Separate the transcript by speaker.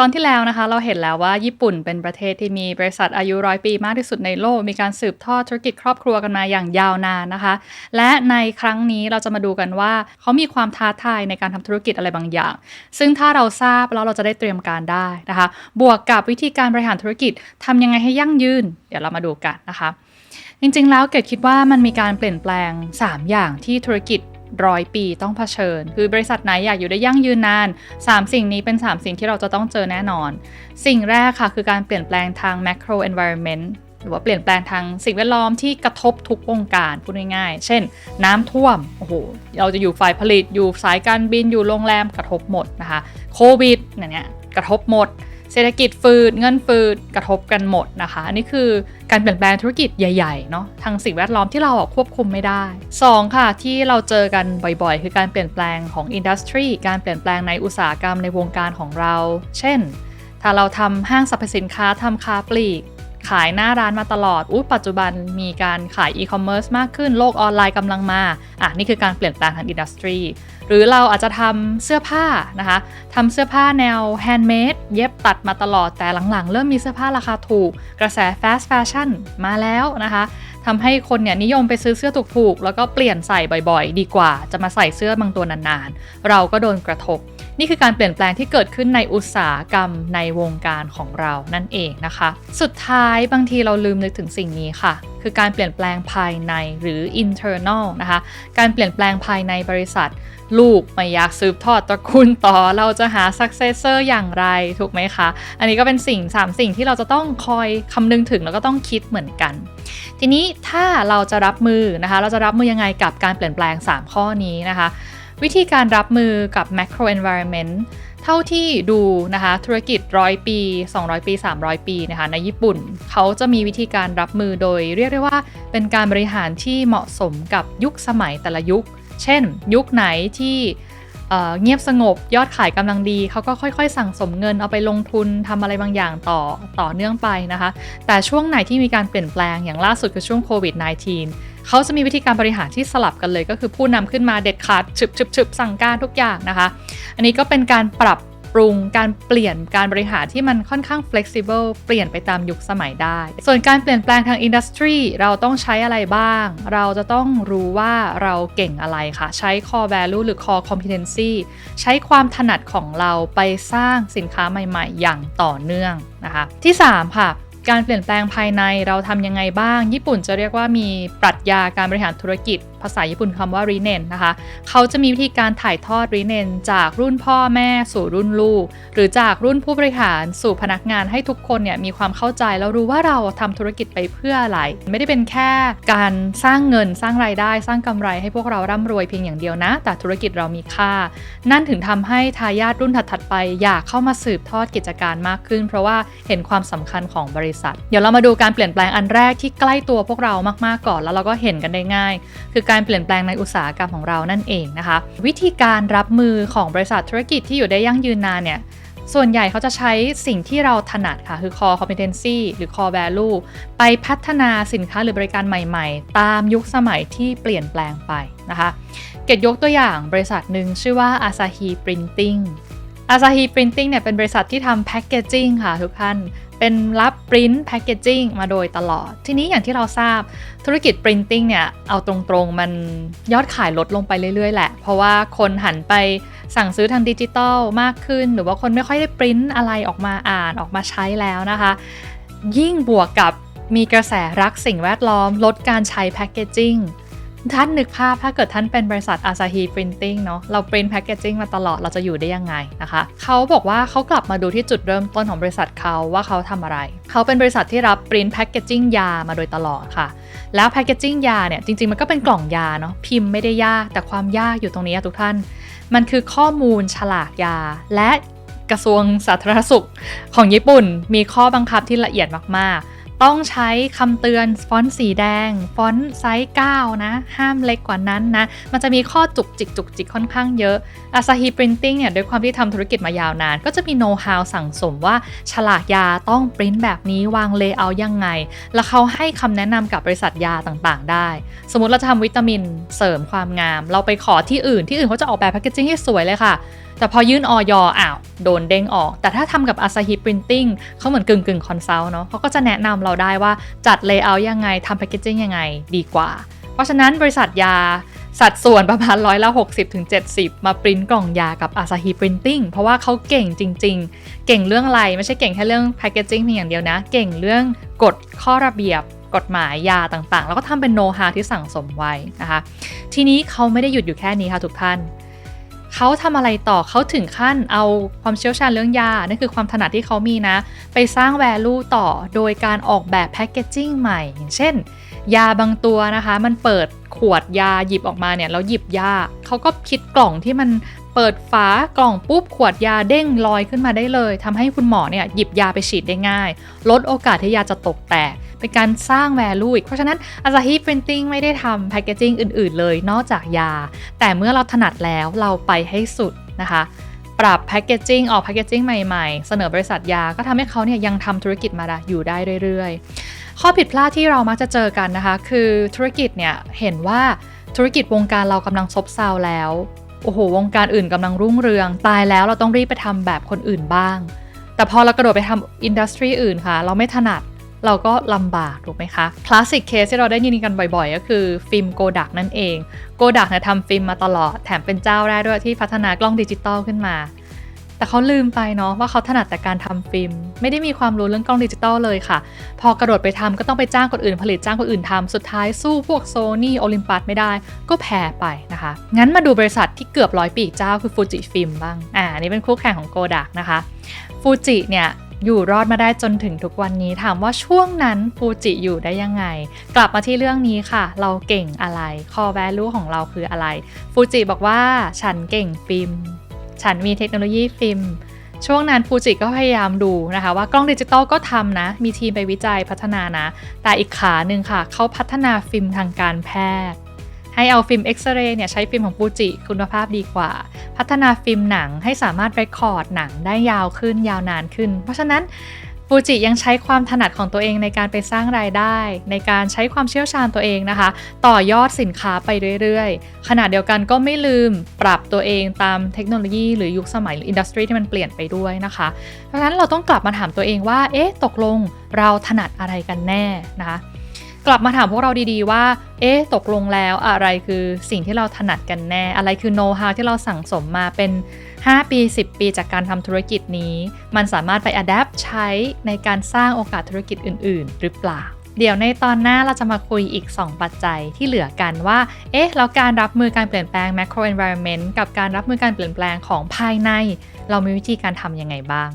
Speaker 1: ตอนที่แล้วนะคะ เราเห็นแล้วว่าญี่ปุ่นเป็นประเทศที่มีบริษัทอายุร้อยปีมากที่สุดในโลก มีการสืบทอดธุรกิจครอบครัวกันมาอย่างยาวนานนะคะ และในครั้งนี้เราจะมาดูกันว่าเขามีความท้าทายในการทำธุรกิจอะไรบางอย่าง ซึ่งถ้าเราทราบแล้วเราจะได้เตรียมการได้นะคะ บวกกับวิธีการบริหารธุรกิจทำยังไงให้ยั่งยืน เดี๋ยวเรามาดูกันนะคะจริงๆ แล้วเกดคิดว่ามันมีการเปลี่ยนแปลง 3 อย่างที่ธุรกิจ ร้อยปีต้องเผชิญ คือบริษัทไหนอยากอยู่ได้ยั่งยืนนาน 3 สิ่งนี้เป็น 3 สิ่งที่เราจะต้องเจอแน่นอน สิ่งแรกค่ะคือการเปลี่ยนแปลงทาง macro environment หรือว่าเปลี่ยนแปลงทางสิ่งแวดล้อมที่กระทบทุกวงการพูดง่ายๆ เช่น น้ำท่วม โอ้โห เราจะอยู่ฝ่ายผลิต อยู่สายการบิน อยู่โรงแรมกระทบหมดนะคะ โควิดเนี่ยกระทบหมด เศรษฐกิจฟืดเงินฟืดกระทบกันหมดนะคะอันนี้คือการเปลี่ยนแปลงธุรกิจใหญ่ๆเนาะทางสิ่งแวดล้อมที่เราควบคุมไม่ได้ 2 ค่ะ ที่เราเจอกันบ่อยๆ คือการเปลี่ยนแปลงของอินดัสทรีการเปลี่ยนแปลงในอุตสาหกรรมในวงการของเรา เช่น ถ้าเราทำห้างสรรพสินค้าทำค้าปลีก ขายหน้าร้านมาตลอดอุ้ปัจจุบันมีการขายอีคอมเมิร์ซมากขึ้นโลกออนไลน์กำลังมาอะนี่คือการเปลี่ยนแปลงทางอินดัสทรีหรือเราอาจจะทำเสื้อผ้านะคะทำเสื้อผ้าแนวแฮนด์เมดเย็บตัดมาตลอดแต่หลังๆ เริ่มมีเสื้อผ้าราคาถูก กระแสแฟชั่นมาแล้วนะคะ ทำให้คนเนี่ยนิยมไปซื้อเสื้อถูกๆ แล้วก็เปลี่ยนใส่บ่อยๆ ดีกว่า จะมาใส่เสื้อบางตัวนานๆ เราก็โดนกระทบ นี่คือการเปลี่ยนแปลงที่เกิดขึ้นในอุตสาหกรรมในวงการของเรานั่นเองนะคะ สุดท้ายบางทีเราลืมนึกถึงสิ่งนี้ค่ะ คือการเปลี่ยนแปลงภายในหรือ internal นะคะ การเปลี่ยนแปลงภายในบริษัท ลูกไม่อยากสืบทอดตระกูลต่อ เราจะหา successor อย่างไรถูกไหมคะ อันนี้ก็เป็นสิ่ง 3 สิ่งที่เราจะต้องคอยคำนึงถึงแล้วก็ต้องคิดเหมือนกัน ทีนี้ถ้าเราจะรับมือนะคะ เราจะรับมือยังไงกับการเปลี่ยนแปลง 3 ข้อนี้นะคะ วิธีการรับมือกับ macro environment เท่าที่ดูนะคะธุรกิจร้อยปี 200 ปี 300 ปีนะคะในญี่ปุ่น เขาจะมีวิธีการรับมือโดย เรียกได้ว่าเป็นการบริหารที่เหมาะสมกับยุคสมัยแต่ละยุค เช่น ยุคไหนที่เงียบสงบยอดขายกำลังดี เขาก็ค่อยๆ สั่งสมเงินเอาไปลงทุนทำอะไรบางอย่างต่อต่อเนื่องไปนะคะ แต่ช่วงไหนที่มีการเปลี่ยนแปลงอย่างล่าสุดคือช่วงโควิด -19 เขาจะมีวิธีการบริหารที่สลับกันเลย ก็คือผู้นำขึ้นมาเด็ดขาดฉึบฉึบฉึบสั่งการทุกอย่างนะคะ อันนี้ก็เป็นการปรับปรุงการเปลี่ยนการบริหารที่มันค่อนข้าง flexible เปลี่ยนไปตามยุคสมัยได้ ส่วนการเปลี่ยนแปลงทางอินดัสทรีเราต้องใช้อะไรบ้าง เราจะต้องรู้ว่าเราเก่งอะไรค่ะ ใช้ core value หรือ core competency ใช้ความถนัดของเราไปสร้างสินค้าใหม่ๆ อย่างต่อเนื่องนะคะ ที่ 3 ค่ะ การเปลี่ยนแปลงภายในเราทำยังไงบ้าง ญี่ปุ่นจะเรียกว่ามีปรัชญาการบริหารธุรกิจภาษาญี่ปุ่นคำว่ารีเนนนะคะ เขาจะมีวิธีการถ่ายทอดรีเนนจากรุ่นพ่อแม่สู่รุ่นลูก หรือจากรุ่นผู้บริหารสู่พนักงานให้ทุกคนเนี่ยมีความเข้าใจแล้วรู้ว่าเราทำธุรกิจไปเพื่ออะไร ไม่ได้เป็นแค่การสร้างเงินสร้างรายได้ สร้างกำไรให้พวกเราร่ำรวยเพียงอย่างเดียวนะ แต่ธุรกิจเรามีค่า นั่นถึงทำให้ทายาทรุ่นถัดๆไปอยากเข้ามาสืบทอดกิจการมากขึ้น เพราะว่าเห็นความสำคัญของบริษัท เดี๋ยวเรามาดูการเปลี่ยนแปลงอันแรกที่ใกล้ตัวพวกเรามากๆก่อน แล้วเราก็เห็นกันได้ง่าย คือการเปลี่ยนแปลงในอุตสาหกรรมของเรานั่นเองนะคะ วิธีการรับมือของบริษัทธุรกิจที่อยู่ได้ยั่งยืนนานเนี่ยส่วนใหญ่เขาจะใช้สิ่งที่เราถนัดค่ะ คือ core competency หรือ core value ไปพัฒนาสินค้าหรือบริการใหม่ๆ ตามยุคสมัยที่เปลี่ยนแปลงไปนะคะ เกดยกตัวอย่างบริษัทหนึ่งชื่อว่า Asahi Printing Asahi Printing เนี่ยเป็นบริษัทที่ทำแพคเกจิ้งค่ะทุกท่าน เป็นรับปริ้นแพคเกจิ้งมาโดยตลอด ทีนี้อย่างที่เราทราบธุรกิจปรินติ้งเนี่ย เอาตรงๆ มันยอดขายลดลงไปเรื่อยๆ แหละ เพราะว่าคนหันไปสั่งซื้อทางดิจิตอลมากขึ้น หรือว่าคนไม่ค่อยได้ปริ้นอะไรออกมาอ่านออกมาใช้แล้วนะคะ ยิ่งบวกกับมีกระแสรักสิ่งแวดล้อม ลดการใช้แพคเกจิ้ง ท่านนึกภาพถ้าเกิดท่านเป็นบริษัท Asahi Printing เนาะเราปรินแพคเกจิ้งมาตลอดเราจะอยู่ได้ยังไงนะคะเขาบอกว่าเขากลับมาดูที่จุดเริ่มต้นของบริษัทเขาว่าเขาทำอะไร เขาเป็นบริษัทที่รับปรินแพคเกจิ้งยามาโดยตลอดค่ะ แล้วแพคเกจิ้งยาเนี่ยจริงๆ มันก็เป็นกล่องยาเนาะพิมพ์ไม่ได้ยากแต่ความยากอยู่ตรงนี้ทุกท่าน มันคือข้อมูลฉลากยาและกระทรวงสาธารณสุขของญี่ปุ่น มีข้อบังคับที่ละเอียดมากๆ ต้องใช้คำเตือนฟอนต์สีแดง ฟอนต์ไซส์9นะ ห้ามเล็กกว่านั้นนะ มันจะมีข้อจุกจิกจุกจิกค่อนข้างเยอะ Asahi Printing เนี่ยด้วยความที่ทำธุรกิจมายาวนาน ก็จะมีโน้ตฮาวสั่งสมว่าฉลากยาต้องปริ้นแบบนี้วางเลเยอร์ยังไง แล้วเขาให้คำแนะนำกับบริษัทยาต่างๆ ได้ สมมติเราจะทำวิตามินเสริมความงาม เราไปขอที่อื่นที่อื่นเขาจะออกแบบแพคเกจิ้งให้สวยเลยค่ะ แต่พอยื่นออยอ้าวโดนเด้งออก แต่ถ้าทำกับ Asahi Printing เขาเหมือนกึ่งกึ่งคอนซัลท์เนาะเขาก็จะแนะนำเราได้ว่าจัดเลเยอร์ยังไงทำแพคเกจิ้งยังไงดีกว่า เพราะฉะนั้นบริษัทยาสัดส่วนประมาณร้อยละ 60ถึง70มาปริ้นกล่องยากับ Asahi Printing เพราะว่าเขาเก่งจริง ๆ เก่งเรื่องอะไร ไม่ใช่เก่งแค่เรื่องแพคเกจิ้งเพียงอย่างเดียวนะ เก่งเรื่องกฎข้อระเบียบกฎหมายยาต่างๆ แล้วก็ทำเป็นโนฮาที่สั่งสมไว้นะคะ ทีนี้เขาไม่ได้หยุดอยู่แค่นี้ค่ะทุกท่าน เขาทำอะไรต่อเขาถึงขั้นเอาความเชี่ยวชาญเรื่องยา นั่นคือความถนัดที่เขามีนะ ไปสร้างแวลูต่อโดยการออกแบบแพคเกจิ้งใหม่ อย่างเช่น ยาบางตัวนะคะ มันเปิดขวดยาหยิบออกมาเนี่ยแล้วหยิบยาเขาก็คิดกล่องที่มัน เปิดฝากล่องปุ๊บขวดยาเด้งลอยขึ้นมาได้เลยทำให้คุณหมอเนี่ยหยิบยาไปฉีดได้ง่าย ลดโอกาสที่ยาจะตกแตก เป็นการสร้าง value อีก เพราะฉะนั้น Asahi Printing ไม่ได้ทำแพคเกจิ้งอื่น ๆ เลยนอกจากยา แต่เมื่อเราถนัดแล้วเราไปให้สุดนะคะ ปรับแพคเกจิ้งออกแพคเกจิ้งใหม่ๆ เสนอบริษัทยาก็ทำให้เขาเนี่ยยังทำธุรกิจมาได้อยู่ได้เรื่อย ๆ ข้อผิดพลาดที่เรามักจะเจอกันนะคะ คือธุรกิจเนี่ยเห็นว่าธุรกิจวงการเรากำลังซบเซาแล้ว โอ้โห วงการอื่นกำลังรุ่งเรือง ตายแล้วเราต้องรีบไปทำแบบคนอื่นบ้าง แต่พอเรากระโดดไปทำอินดัสทรีอื่นค่ะ เราไม่ถนัดเราก็ลำบากถูกไหมคะคลาสสิกเคสที่เราได้ยินกันบ่อยๆ ก็คือฟิล์มโกดักนั่นเองโกดักเนี่ยทำฟิล์มมาตลอด แถมเป็นเจ้าแรกด้วยที่พัฒนากล้องดิจิตอลขึ้นมา แต่เขาลืมไปเนาะว่าเขาถนัดแต่การทำฟิล์ม ไม่ได้มีความรู้เรื่องกล้องดิจิตอลเลยค่ะ พอกระโดดไปทำก็ต้องไปจ้างคนอื่นผลิตจ้างคนอื่นทำสุดท้ายสู้พวกโซนี่โอลิมปัสไม่ได้ ก็แพ้ไปนะคะ งั้นมาดูบริษัทที่เกือบร้อยปีเจ้าคือฟูจิฟิล์มบ้างอ่านนี่เป็นคู่แข่งของโกดักนะคะฟูจิเนี่ยอยู่รอดมาได้จนถึงทุกวันนี้ถามว่าช่วงนั้นฟูจิอยู่ได้ยังไง กลับมาที่เรื่องนี้ค่ะ เราเก่งอะไร core value ของเราคืออะไรฟูจิบอกว่าฉันเก่งฟิล์ม ฉันมีเทคโนโลยีฟิล์มช่วงนั้นฟูจิก็พยายามดูนะคะ ว่ากล้องดิจิตอลก็ทำนะ มีทีมไปวิจัยพัฒนานะ แต่อีกขาหนึ่งค่ะ เขาพัฒนาฟิล์มทางการแพทย์ ให้เอาฟิล์มเอ็กซเรย์เนี่ยใช้ฟิล์มของฟูจิคุณภาพดีกว่า พัฒนาฟิล์มหนังให้สามารถเรคคอร์ดหนังได้ยาวขึ้นยาวนานขึ้น เพราะฉะนั้น ฟูจิยังใช้ความถนัดของตัวเองในการไปสร้างรายได้ ในการใช้ความเชี่ยวชาญตัวเองนะคะ ต่อยอดสินค้าไปเรื่อยๆ ขณะเดียวกันก็ไม่ลืมปรับตัวเองตามเทคโนโลยีหรือยุคสมัยหรืออินดัสทรีที่มันเปลี่ยนไปด้วยนะคะ เพราะฉะนั้นเราต้องกลับมาถามตัวเองว่า เอ๊ะ ตกลงเราถนัดอะไรกันแน่นะคะกลับมาถามพวกเราดีๆว่า เอ๊ะ ตกลงแล้วอะไรคือสิ่งที่เราถนัดกันแน่ อะไรคือโน้ตฮาวที่เราสั่งสมมาเป็น 5 ปี 10 ปีจากการทำธุรกิจนี้ มันสามารถไปอัดแอปใช้ในการสร้างโอกาสธุรกิจอื่น ๆ หรือเปล่า เดี๋ยวในตอนหน้าเราจะมาคุยอีก 2 ปัจจัยที่เหลือกันว่า เอ๊ะ แล้วการรับมือการเปลี่ยนแปลง macro environment กับการรับมือการเปลี่ยนแปลงของภายใน เรามีวิธีการทำยังไงบ้าง